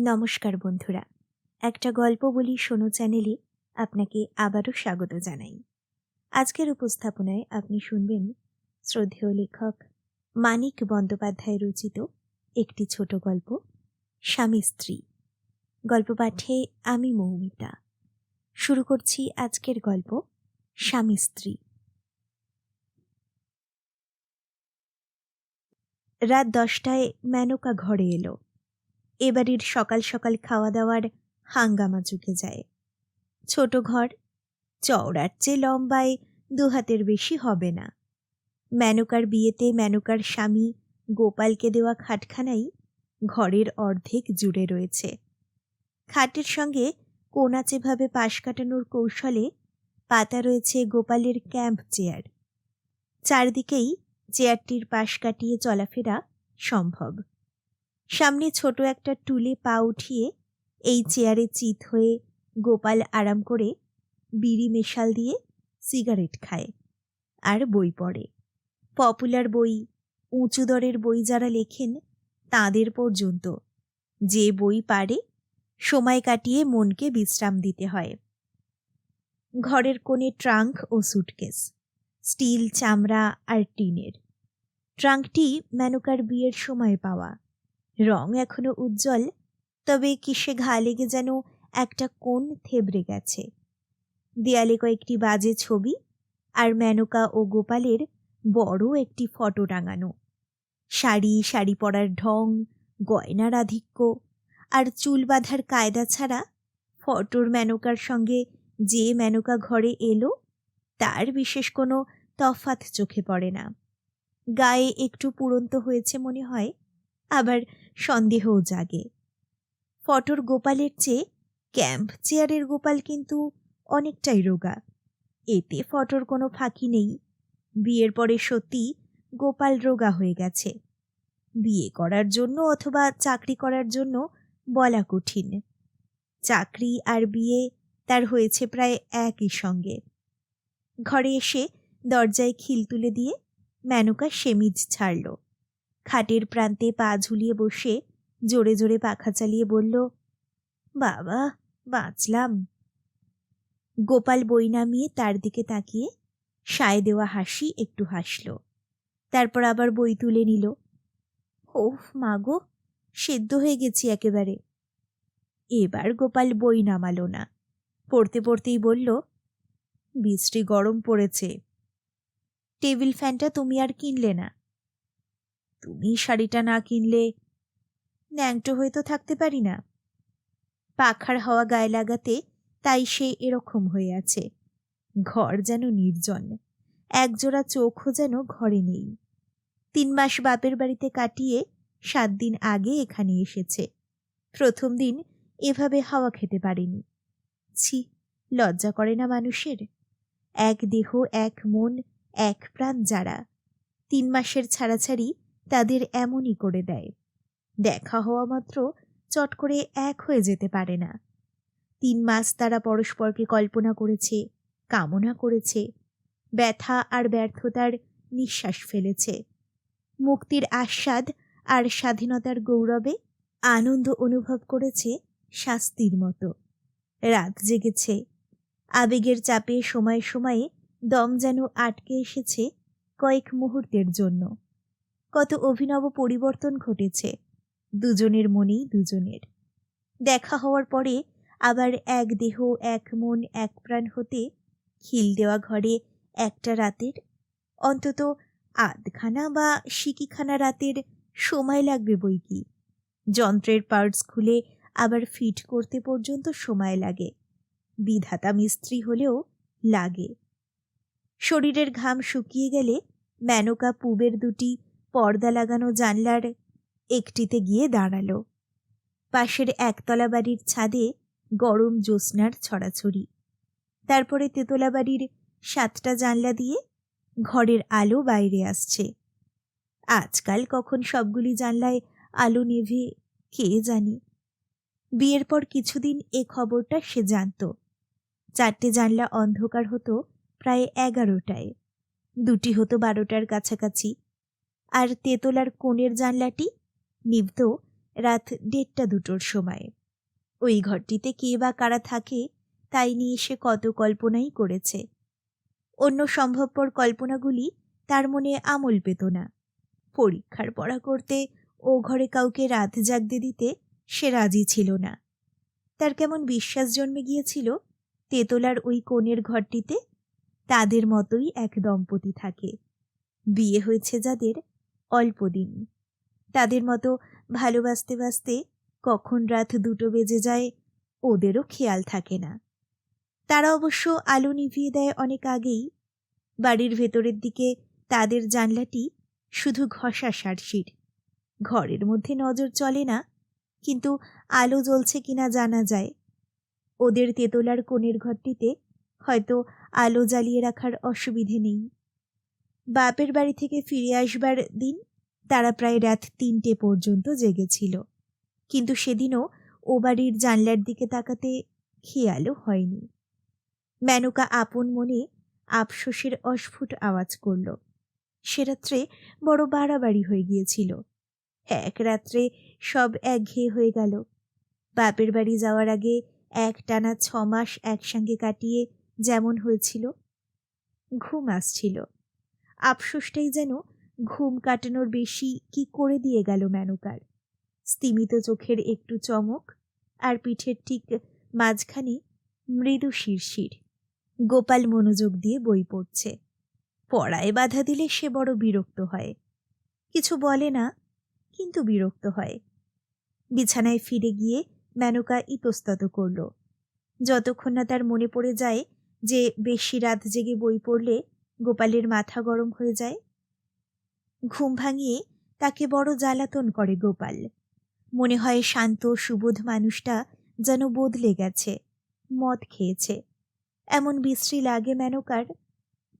নমস্কার বন্ধুরা। একটা গল্প বলি শোনো চ্যানেলে আপনাকে আবারও স্বাগত জানাই। আজকের উপস্থাপনায় আপনি শুনবেন শ্রদ্ধেয় লেখক মানিক বন্দ্যোপাধ্যায় রচিত একটি ছোট গল্প, স্বামী স্ত্রী। গল্প পাঠে আমি মৌমিতা। শুরু করছি আজকের গল্প, স্বামী স্ত্রী। রাত দশটায় মেনকা ঘরে এলো। এ বাড়ির সকাল সকাল খাওয়া দাওয়ার হাঙ্গামা চুকে যায়। ছোট ঘর, চওড়ার চেয়ে লম্বায় দু হাতের বেশি হবে না। মেনকার বিয়েতে মেনকার স্বামী গোপালকে দেওয়া খাটখানাই ঘরের অর্ধেক জুড়ে রয়েছে। খাটের সঙ্গে কোনাচেভাবে পাশ কাটানোর কৌশলে পাতা রয়েছে গোপালের ক্যাম্প চেয়ার। চারদিকেই চেয়ারটির পাশ কাটিয়ে চলাফেরা সম্ভব। সামনে ছোট একটা টুলে পা উঠিয়ে এই চেয়ারে চিত হয়ে গোপাল আরাম করে বিড়ি মেশাল দিয়ে সিগারেট খায় আর বই পড়ে। পপুলার বই, উঁচু দরের বই যারা লেখেন তাঁদের পর্যন্ত। যে বই পারে, সময় কাটিয়ে মনকে বিশ্রাম দিতে হয়। ঘরের কোণে ট্রাঙ্ক ও সুটকেস, স্টিল, চামড়া আর টিনের। ট্রাঙ্কটি মেনকার বিয়ের সময় পাওয়া। রং এখনও উজ্জ্বল, তবে কিসে ঘা লেগে যেন একটা কোণ থেবড়ে গেছে। দেয়ালে কয়েকটি বাজে ছবি আর মেনকা ও গোপালের বড় একটি ফটো টাঙানো। শাড়ি শাড়ি পরার ঢং গয়নার আধিক্য আর চুল বাঁধার কায়দা ছাড়া ফটোর মেনকার সঙ্গে যে মেনকা ঘরে এলো, তার বিশেষ কোনো তফাত চোখে পড়ে না। গায়ে একটু পুরন্ত হয়েছে মনে হয় আবার সন্দেহও জাগে। ফটোর গোপালের চেয়ে ক্যাম্প চেয়ারের গোপাল কিন্তু অনেকটাই রোগা। এতে ফটোর কোনো ফাঁকি নেই। বিয়ের পরে সত্যি গোপাল রোগা হয়ে গেছে। বিয়ে করার জন্য অথবা চাকরি করার জন্য বলা কঠিন। চাকরি আর বিয়ে তার হয়েছে প্রায় একই সঙ্গে। ঘরে এসে দরজায় খিল তুলে দিয়ে মেনকা সেমিজ ছাড়ল। খাটের প্রান্তে পা ঝুলিয়ে বসে জোরে জোরে পাখা চালিয়ে বলল, বাবা, বাঁচলাম। গোপাল বই নামিয়ে তার দিকে তাকিয়ে সায় দেওয়া হাসি একটু হাসল। তারপর আবার বই তুলে নিল। ওফ মাগো সেদ্ধ হয়ে গেছি একেবারে। এবার গোপাল বই নামালো না। পড়তে পড়তেই বলল, বৃষ্টি গরম পড়েছে। টেবিল ফ্যানটা তুমি আর কিনলে না। তুমি শাড়িটা না কিনলে ন্যাংটো হয়ে তো থাকতে পারি না। পাখার হাওয়া গায়ে লাগাতে তাই সে এরকম হয়ে আছে। ঘর যেন নির্জন, একজোড়া চোখও যেন ঘরে নেই। তিন মাস বাপের বাড়িতে কাটিয়ে সাত দিন আগে এখানে এসেছে। প্রথম দিন এভাবে হাওয়া খেতে পারেনি। ছি, লজ্জা করে না মানুষের? এক দেহ, এক মন, এক প্রাণ যারা। তিন মাসের ছাড়াছাড়ি তাদের এমনই করে দেয়। দেখা হওয়া মাত্র চট করে এক হয়ে যেতে পারে না। তিন মাস তারা পরস্পরকে কল্পনা করেছে, কামনা করেছে, ব্যথা আর ব্যর্থতার নিঃশ্বাস ফেলেছে। মুক্তির আস্বাদ আর স্বাধীনতার গৌরবে আনন্দ অনুভব করেছে শাস্তির মতো। রাত জেগেছে। আবেগের চাপে সময়ে সময়ে দম যেন আটকে এসেছে কয়েক মুহূর্তের জন্য। কত অভিনব পরিবর্তন ঘটেছে। দুজনের মনেই দুজনের। দেখা হওয়ার পরে আবার এক দেহ, এক মন, এক প্রাণ হতে খিল দেওয়া ঘরে একটা রাতের, অন্তত আধখানা বা সিকিখানা রাতের সময় লাগবে বই কি। যন্ত্রের পার্টস খুলে আবার ফিট করতে পর্যন্ত সময় লাগে। বিধাতা মিস্ত্রি হলেও লাগে। শরীরের ঘাম শুকিয়ে গেলে মেনকা পুবের দুটি পর্দা লাগানো জানলার একটিতে গিয়ে দাঁড়াল। পাশের একতলা বাড়ির ছাদে গরম জ্যোৎস্নার ছড়াছড়ি। তারপরে তেতলা বাড়ির সাতটা জানলা দিয়ে ঘরের আলো বাইরে আসছে। আজকাল কখন সবগুলি জানলায় আলো নেভে, কে জানি? বিয়ের পর কিছুদিন এ খবরটা সে জানত। চারটে জানলা অন্ধকার হতো প্রায় এগারোটায়। দুটি হতো বারোটার কাছাকাছি। আর তেতলার কোণের জানলাটি নিভত রাত দেড়টা দুটোর সময়। ওই ঘরটিতে কে বা কারা থাকে তাই নিয়ে সে কত কল্পনাই করেছে। অন্য সম্ভবপর কল্পনাগুলি তার মনে আমল পেত না। পরীক্ষার পড়া করতে ও ঘরে কাউকে রাত জাগতে দিতে সে রাজি ছিল না। তার কেমন বিশ্বাস জন্মে গিয়েছিল তেতলার ওই কোণের ঘরটিতে? তাদের মতোই এক দম্পতি থাকে। বিয়ে হয়েছে যাদের অল্প দিন। তাদের মতো ভালোবাসতে বাসতে কখন রাত দুটো বেজে যায় ওদেরও খেয়াল থাকে না। তারা অবশ্য আলো নিভিয়ে দেয় অনেক আগেই। বাড়ির ভেতরের দিকে তাদের জানলাটি শুধু ঘষা সারশির। ঘরের মধ্যে নজর চলে না, কিন্তু আলো জ্বলছে কিনা জানা যায়। ওদের তেতলার কোণের ঘরটিতে হয়তো আলো জ্বালিয়ে রাখার অসুবিধে নেই। বাপের বাড়ি থেকে ফিরে আসবার দিন তারা প্রায় রাত তিনটে পর্যন্ত জেগেছিল। কিন্তু সেদিনও ও বাড়ির জানলার দিকে তাকাতে খেয়ালও হয়নি। মেনকা আপন মনে আফসোসের অস্ফুট আওয়াজ করল। সে রাত্রে বড় বাড়াবাড়ি হয়ে গিয়েছিল। এক রাত্রে সব একঘেয়ে হয়ে গেল। বাপের বাড়ি যাওয়ার আগে এক টানা ছ মাস একসঙ্গে কাটিয়ে যেমন হয়েছিল, ঘুম আসছিল। আফসোসটাই যেন ঘুম কাটানোর বেশি কি করে দিয়ে গেল মেনকার। স্তিমিত চোখের একটু চমক আর পিঠের ঠিক মাঝখানে মৃদু শিরশির। গোপাল মনোযোগ দিয়ে বই পড়ছে। পড়ায় বাধা দিলে সে বড় বিরক্ত হয়। কিছু বলে না, কিন্তু বিরক্ত হয়। বিছানায় ফিরে গিয়ে মেনকা ইতস্তত করল। যতক্ষণ না তার মনে পড়ে যায় যে বেশি রাত জেগে বই পড়লে গোপালের মাথা গরম হয়ে যায়। ঘুম ভাঙিয়ে তাকে বড় জ্বালাতন করে গোপাল। মনে হয় শান্ত, সুবোধ মানুষটা যেন বদলে গেছে, মদ খেয়েছে। এমন বিশ্রী লাগে মেনকার,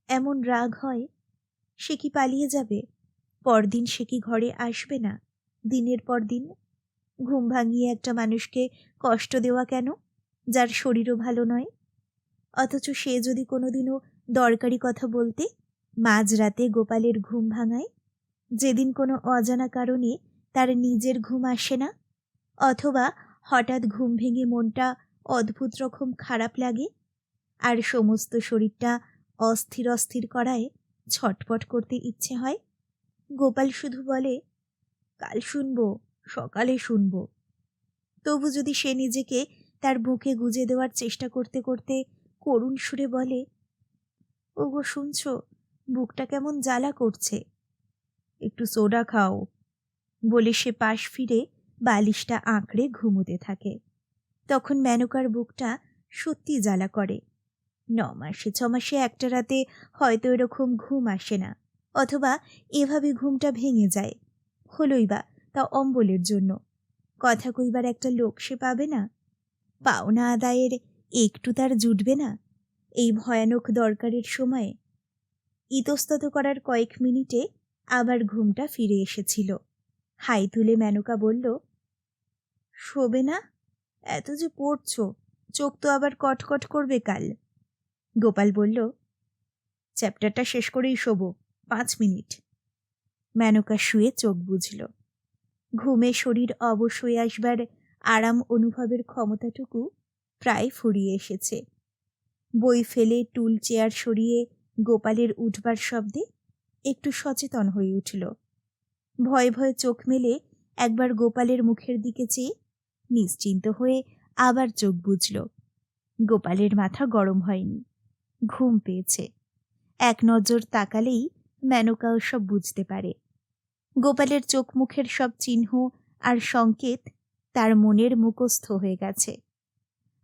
এমন রাগ হয়, সে কি পালিয়ে যাবে? পরদিন সে কি ঘরে আসবে না? দিনের পর দিন? ঘুম ভাঙিয়ে একটা মানুষকে কষ্ট দেওয়া কেন? যার শরীরও ভালো নয়। অথচ সে যদি কোনোদিনও দরকারি কথা বলতে মাঝরাতে গোপালের ঘুম ভাঙায়। যেদিন কোনো অজানা কারণে তার নিজের ঘুম আসে না, অথবা হঠাৎ ঘুম ভেঙে মনটা অদ্ভুত রকম খারাপ লাগে আর সমস্ত শরীরটা অস্থির অস্থির করায় ছটপট করতে ইচ্ছে হয়। গোপাল শুধু বলে, কাল শুনব, সকালে শুনব। তবু যদি সে নিজেকে তার বুকে গুজে দেওয়ার চেষ্টা করতে করতে করুণ সুরে বলে ওগো, শুনছ? বুকটা কেমন জ্বালা করছে। একটু সোডা খাও। বলে সে পাশ ফিরে বালিশটা আঁকড়ে ঘুমোতে থাকে। তখন মেনকার বুকটা সত্যি জ্বালা করে। ন মাসে, ছ মাসে একটা রাতে হয়তো এরকম ঘুম আসে না, অথবা এভাবে ঘুমটা ভেঙে যায়। হলোই বা তা অম্বলের জন্য। কথা কইবার একটা লোক সে পাবে না? পাওনা আদায়ের একটু তার জুটবে না? এই ভয়ানক দরকারের সময়ে। ইতস্তত করার কয়েক মিনিটে আবার ঘুমটা ফিরে এসেছিল। হাই তুলে মেনকা বলল, শোবে না? এত যে পড়ছ, চোখ তো আবার কটকট করবে কাল। গোপাল বলল, চ্যাপ্টারটা শেষ করেই শোবো, পাঁচ মিনিট। মেনকা শুয়ে চোখ বুঝল ঘুমে শরীর অবশ হয়ে আসবার আরাম অনুভবের ক্ষমতাটুকু প্রায় ফুরিয়ে এসেছে। বই ফেলে টুল চেয়ার সরিয়ে গোপালের উঠবার শব্দে একটু সচেতন হয়ে উঠল। ভয়ে ভয়ে চোখ মেলে একবার গোপালের মুখের দিকে চেয়ে নিশ্চিন্ত হয়ে আবার চোখ বুঝল গোপালের মাথা গরম হয়নি, ঘুম পেয়েছে। এক নজর তাকালেই মেনকাও সব বুঝতে পারে। গোপালের চোখ মুখের সব চিহ্ন আর সংকেত তার মনের মুখস্থ হয়ে গেছে।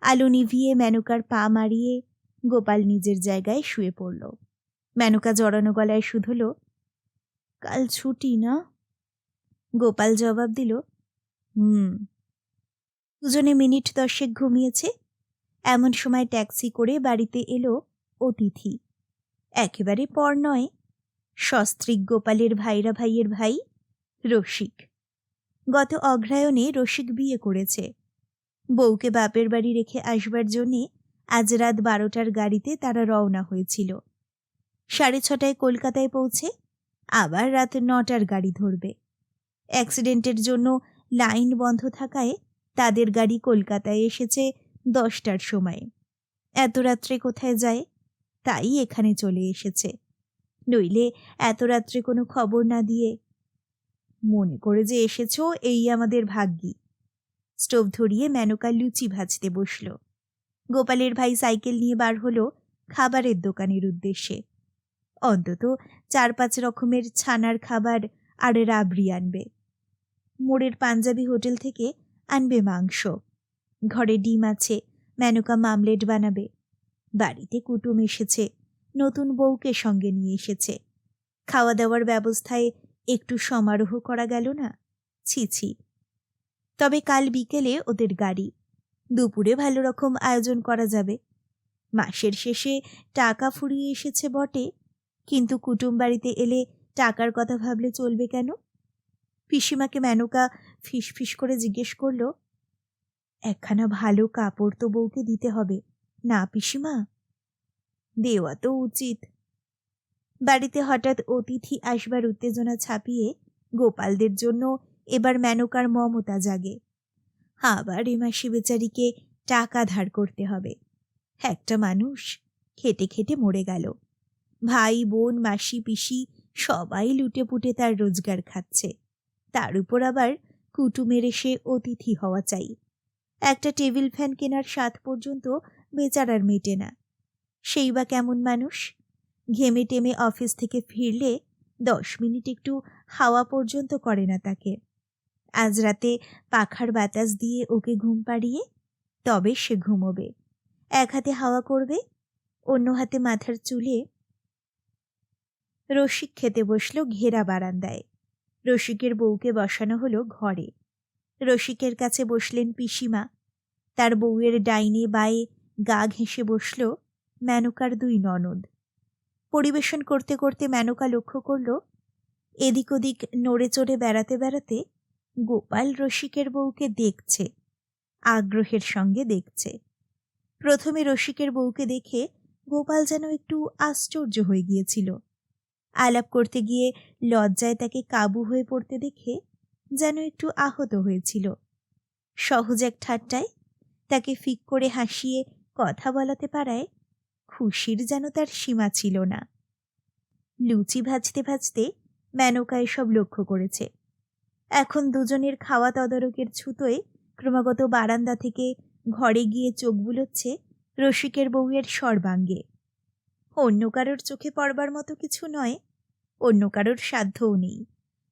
আলো নিভিয়ে মেনকার পা মারিয়ে গোপাল নিজের জায়গায় শুয়ে পড়ল। মেনকা জড়ানো গলায় শুধল, কাল ছুটি না? গোপাল জবাব দিল, হুম। দুজনে মিনিট দশেক ঘুমিয়েছে। এমন সময় ট্যাক্সি করে বাড়িতে এলো অতিথি। একেবারে পর নয়, সস্ত্রীক গোপালের ভাইরা ভাইয়ের ভাই রসিক। গত অগ্রায়ণে রসিক বিয়ে করেছে। বউকে বাপের বাড়ি রেখে আসবার জন্যে আজ রাত বারোটার গাড়িতে তারা রওনা হয়েছিল। সাড়ে ছটায় কলকাতায় পৌঁছে আবার রাত নটার গাড়ি ধরবে। অ্যাক্সিডেন্টের জন্য লাইন বন্ধ থাকায় তাদের গাড়ি কলকাতায় এসেছে দশটার সময়। এত রাত্রে কোথায় যায়? তাই এখানে চলে এসেছে। নইলে এত রাত্রে কোনো খবর না দিয়ে। মনে করে যে এসেছ, এই আমাদের ভাগ্যি। স্টোভ ধরিয়ে মেনকা লুচি ভাজতে বসল। গোপালের ভাই সাইকেল নিয়ে বার হলো খাবারের দোকানের উদ্দেশ্যে। অন্তত চার পাঁচ রকমের ছানার খাবার আর রাবড়ি আনবে। মোড়ের পাঞ্জাবি হোটেল থেকে আনবে মাংস। ঘরে ডিম আছে, মেনকা মামলেট বানাবে। বাড়িতে কুটুম এসেছে, নতুন বউকে সঙ্গে নিয়ে এসেছে। খাওয়া দাওয়ার ব্যবস্থায় একটু সমারোহ করা গেল না? ছি ছি। তবে কাল বিকেলে ওদের গাড়ি। দুপুরে ভালো রকম আয়োজন করা যাবে। মাসের শেষে টাকা ফুরিয়ে এসেছে বটে, কিন্তু কুটুম বাড়িতে এলে টাকার কথা ভাবলে চলবে কেন? পিসিমাকে মেনকা ফিস করে জিজ্ঞেস করল, একখানা ভালো কাপড় তো বউকে দিতে হবে, না পিসিমা? দেওয়া তো উচিত। বাড়িতে হঠাৎ অতিথি আসবার উত্তেজনা ছাপিয়ে গোপালদের জন্য এবার মেনকার মমতা জাগে। আবার এ মাসি বেচারিকে টাকা ধার করতে হবে। একটা মানুষ খেটে খেটে মরে গেল। ভাই, বোন, মাসি, পিসি সবাই লুটে পুটে তার রোজগার খাচ্ছে। তার উপর আবার কুটুমের এসে অতিথি হওয়া চাই। একটা টেবিল ফ্যান কেনার স্বাদ পর্যন্ত বেচারার মেটে না। সেই বা কেমন মানুষ? ঘেমে টেমে অফিস থেকে ফিরলে দশ মিনিট একটু হাওয়া পর্যন্ত করে না তাকে। আজ রাতে পাখার বাতাস দিয়ে ওকে ঘুম পাড়িয়ে তবে সে ঘুমোবে। এক হাতে হাওয়া করবে, অন্য হাতে মাথার চুলে রসিক খেতে বসল ঘেরা বারান্দায়। রসিকের বউকে বসানো হলো ঘরে। রসিকের কাছে বসলেন পিসিমা। তার বউয়ের ডাইনে বায়ে গা ঘেঁষে বসল মেনকার দুই ননদ। পরিবেশন করতে করতে মেনকা লক্ষ্য করল, এদিক ওদিক নড়ে চড়ে বেড়াতে বেড়াতে গোপাল রসিকের বউকে দেখছে, আগ্রহের সঙ্গে দেখছে। প্রথমে রসিকের বউকে দেখে গোপাল যেন একটু আশ্চর্য হয়ে গিয়েছিল। আলাপ করতে গিয়ে লজ্জায় তাকে কাবু হয়ে পড়তে দেখে যেন একটু আহত হয়েছিল। সহজ এক ঠাট্টায় তাকে ফিক করে হাসিয়ে কথা বলাতে পারায় খুশির যেন তার সীমা ছিল না। লুচি ভাজতে ভাজতে মেনকা এসব লক্ষ্য করেছে। এখন দুজনের খাওয়া তদারকের ছুতোয় ক্রমাগত বারান্দা থেকে ঘরে গিয়ে চোখ বুলোচ্ছে রসিকের বউয়ের সর্বাঙ্গে। অন্য কারোর চোখে পড়বার মতো কিছু নয়, অন্য কারোর সাধ্যও নেই।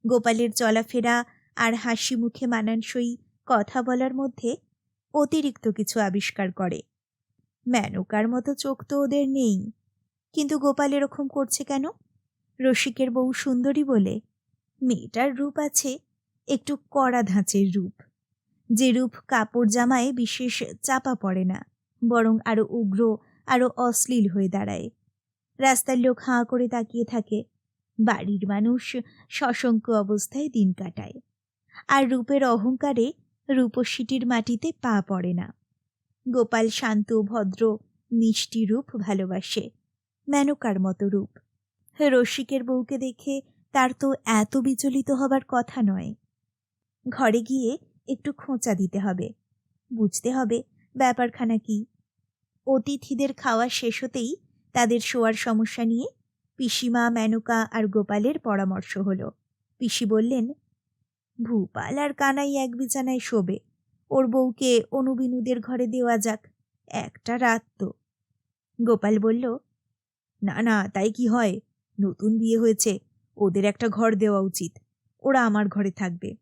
গোপালের চলাফেরা আর হাসি মুখে মানানসই কথা বলার মধ্যে অতিরিক্ত কিছু আবিষ্কার করে। মেনকার মতো চোখ তো ওদের নেই, কিন্তু গোপাল এরকম করছে কেন? রসিকের বউ সুন্দরী বলে, মেয়েটার রূপ আছে একটু কড়া ধাঁচের রূপ। যে রূপ কাপড় জামায় বিশেষ চাপা পড়ে না, বরং আরও উগ্র আরও অশ্লীল হয়ে দাঁড়ায়। রাস্তার লোক হাঁ করে তাকিয়ে থাকে। বাড়ির মানুষ সশঙ্ক অবস্থায় দিন কাটায়। আর রূপের অহংকারে রূপসীটির মাটিতে পা পড়ে না। গোপাল শান্ত, ভদ্র, মিষ্টি রূপ ভালোবাসে, মেনকার মতো রূপ। রসিকের বউকে দেখে তার তো এত বিচলিত হবার কথা নয়। ঘরে গিয়ে একটু খোঁচা দিতে হবে। বুঝতে হবে ব্যাপারখানা কি। অতিথিদের খাওয়া শেষ হতেই তাদের শোয়ার সমস্যা নিয়ে পিসিমা, মেনকা আর গোপালের পরামর্শ হলো। পিসি বললেন, ভূপাল আর কানাই এক বিছানায় শোবে। ওর বউকে অনুবিনুদের ঘরে দেওয়া যাক, একটা রাত তো। গোপাল বলল, না না, তাই কি হয়? নতুন বিয়ে হয়েছে, ওদের একটা ঘর দেওয়া উচিত। ওরা আমার ঘরে থাকবে।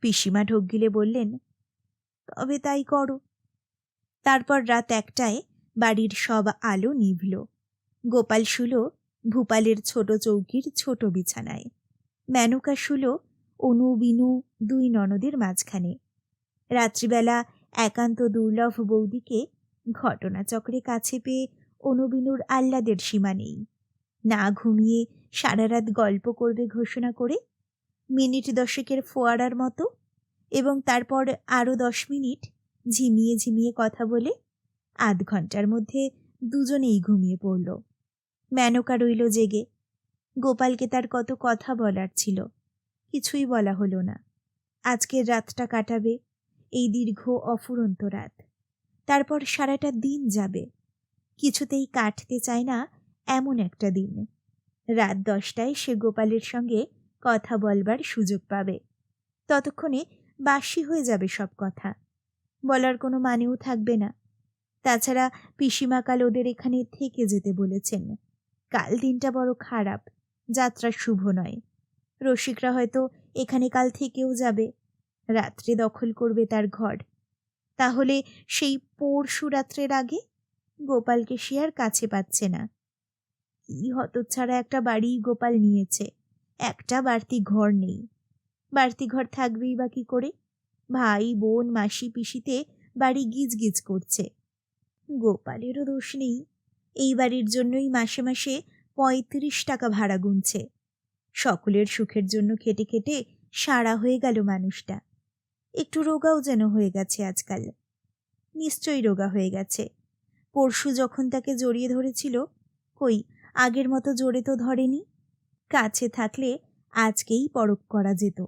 পিসিমা ঢোক গিলে বললেন, তবে তাই করো। তারপর রাত একটায় বাড়ির সব আলো নিভল। গোপাল শুলো ভূপালের ছোট চৌকির ছোট বিছানায়। মেনকা শুলো অনু, বিনু দুই ননদের মাঝখানে। রাত্রিবেলা একান্ত দুর্লভ বৌদিকে ঘটনাচক্রে কাছে পেয়ে অনুবিনুর আহ্লাদের সীমা নেই। না ঘুমিয়ে সারা রাত গল্প করবে ঘোষণা করে মিনিট দশেকের ফোয়ারার মতো এবং তারপর আরও দশ মিনিট ঝিমিয়ে ঝিমিয়ে কথা বলে আধ ঘণ্টার মধ্যে দুজনেই ঘুমিয়ে পড়ল। মেনকা রইল জেগে। গোপালকে তার কত কথা বলার ছিল। কিছুই বলা হলো না। আজকের রাতটা কাটাবে, এই দীর্ঘ অফুরন্ত রাত। তারপর সারাটা দিন যাবে। কিছুতেই কাটতে চায় না এমন একটা দিন। রাত দশটায় সে গোপালের সঙ্গে কথা বলবার সুযোগ পাবে। ততক্ষণে বাসি হয়ে যাবে সব কথা। বলার কোনো মানেও থাকবে না। তাছাড়া পিসিমা কাল ওদের এখানে থেকে যেতে বলেছেন। কাল দিনটা বড় খারাপ, যাত্রা শুভ নয়। রসিকরা হয়তো এখানে কাল থেকেও যাবে। রাত্রে দখল করবে তার ঘর। তাহলে সেই পরশু রাত্রের আগে গোপালকে সে আর কাছে পাচ্ছে না। কি হতচ্ছাড়া একটা বাড়ি গোপাল নিয়েছে। একটা বাড়তি ঘর নেই। বাড়তি ঘর থাকবেই বা কি করে? ভাই, বোন, মাসি, পিসিতে বাড়ি গিজ গিজ করছে। গোপালেরও দোষ নেই। এই বাড়ির জন্যই মাসে মাসে পঁয়ত্রিশ টাকা ভাড়া গুনছে। সকলের সুখের জন্য খেটে খেটে সারা হয়ে গেল মানুষটা। একটু রোগাও যেন হয়ে গেছে আজকাল। নিশ্চয়ই রোগা হয়ে গেছে। পরশু যখন তাকে জড়িয়ে ধরেছিল, কই, আগের মতো জোরে তো ধরেনি? কাছে থাকলে আজকেই পরক করা যেত।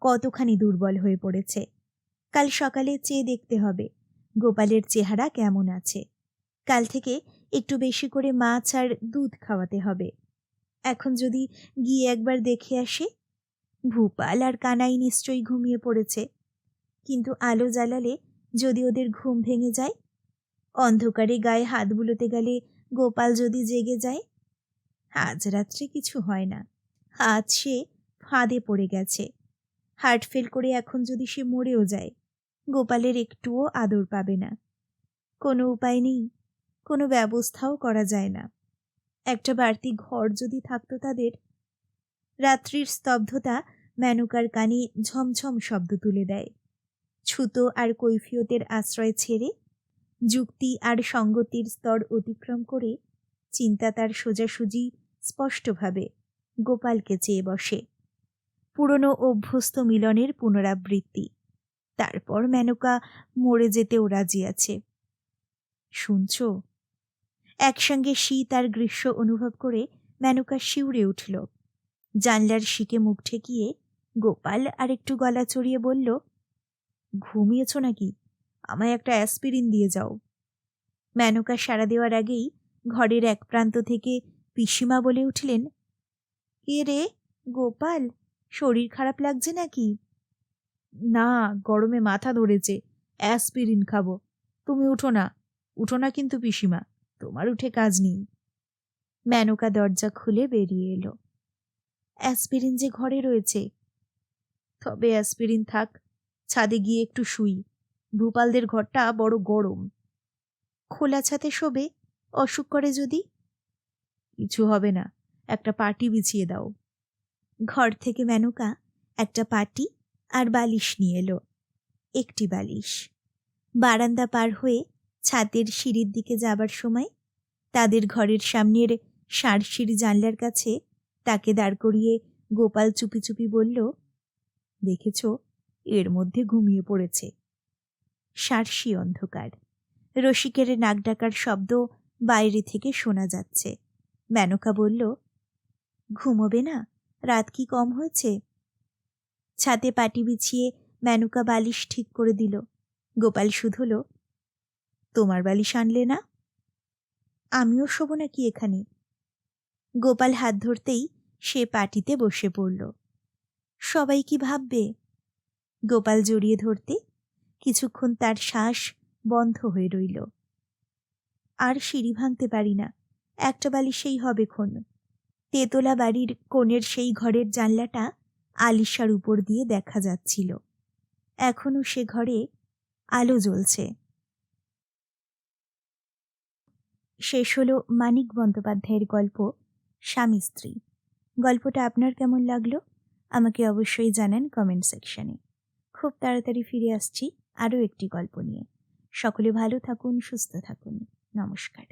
কতখানি দুর্বল হয়ে পড়েছে। কাল সকালে চেয়ে দেখতে হবে, গোপালের চেহারা কেমন আছে। কাল থেকে একটু বেশি করে মাছ আর দুধ খাওয়াতে হবে। এখন যদি গিয়ে একবার দেখে আসে, ভূপাল আর কানাই নিশ্চয়ই ঘুমিয়ে পড়েছে। কিন্তু আলো জ্বালালে যদি ওদের ঘুম ভেঙে যায়? অন্ধকারে গায়ে হাত বুলোতে গেলে গোপাল যদি জেগে যায় আজ রাত্রে কিছু হয় না। আজ সে ফাঁদে পড়ে গেছে। হার্ট ফেল করে এখন যদি সে মরেও যায়, গোপালের একটুও আদর পাবে না। কোনো উপায় নেই, কোনো ব্যবস্থাও করা যায় না। একটা বাড়তি ঘর যদি থাকতো তাদের, রাত্রির স্তব্ধতা মেনকার কানে ঝমঝম শব্দ তুলে দেয়। ছুতো আর কৈফিয়তের আশ্রয় ছেড়ে, যুক্তি আর সঙ্গতির স্তর অতিক্রম করে, চিন্তা তার সোজাসুজি স্পষ্টভাবে গোপালকে চেয়ে বসে। পুরনো অভ্যস্ত মিলনের পুনরাবৃত্তি। তারপর মেনকা মরে যেতেও রাজি আছে। শুনছ? একসঙ্গে শীত আর গ্রীষ্ম অনুভব করে মেনকা শিউরে উঠল। জানলার শিকে মুখ ঠেকিয়ে গোপাল আর একটু গলা চড়িয়ে বলল, ঘুমিয়েছ নাকি? আমায় একটা অ্যাসপিরিন দিয়ে যাও। মেনকা সাড়া দেওয়ার আগেই ঘরের এক প্রান্ত থেকে পিসিমা বলে উঠলেন, কে রে, গোপাল? শরীর খারাপ লাগছে নাকি? না, গরমে মাথা ধরেছে, অ্যাসপিরিন খাব। তুমি উঠো না উঠো না কিন্তু পিসিমা, তোমার উঠে কাজ নেই। মেনকা দরজা খুলে বেরিয়ে এলো। অ্যাসপিরিন যে ঘরে রয়েছে? তবে অ্যাসপিরিন থাক, ছাদে গিয়ে একটু শুই, ভূপালদের ঘরটা বড় গরম। খোলা ছাতে শোবে, অসুখ করে যদি? কিছু হবে না। একটা পাটি বিছিয়ে দাও। ঘর থেকে মেনকা, একটা পাটি আর বালিশ নিয়ে এলো। একটি বালিশ। বারান্দা পার হয়ে ছাদের সিঁড়ির দিকে যাবার সময় তাদের ঘরের সামনের সারসির জানলার কাছে তাকে দাঁড় করিয়ে গোপাল চুপি চুপি বলল, দেখেছ, এর মধ্যে ঘুমিয়ে পড়েছে। সারসি অন্ধকার। রসিকের নাক ডাকার শব্দ বাইরে থেকে শোনা যাচ্ছে। মেনকা বলল, ঘুমোবে না? রাত কি কম হয়েছে? ছাতে পাটি বিছিয়ে মেনকা বালিশ ঠিক করে দিল। গোপাল শুধল, তোমার বালিশ আনলে না? আমিও শোব নাকি এখানে? গোপাল হাত ধরতেই সে পাটিতে বসে পড়ল। সবাই কি ভাববে? গোপাল জড়িয়ে ধরতে কিছুক্ষণ তার শ্বাস বন্ধ হয়ে রইল। আর সিঁড়ি ভাঙতে পারি না। একটা বালিশেই হবে খন তেতলা বাড়ির কোণের সেই ঘরের জানলাটা আলিশার উপর দিয়ে দেখা যাচ্ছিল। এখনও সে ঘরে আলো জ্বলছে। শেষ হলো মানিক বন্দ্যোপাধ্যায়ের গল্প, স্বামী স্ত্রী। গল্পটা আপনার কেমন লাগল? আমাকে অবশ্যই জানান কমেন্ট সেকশনে খুব তাড়াতাড়ি ফিরে আসছি আরও একটি গল্প নিয়ে। সকলে ভালো থাকুন, সুস্থ থাকুন। নমস্কার।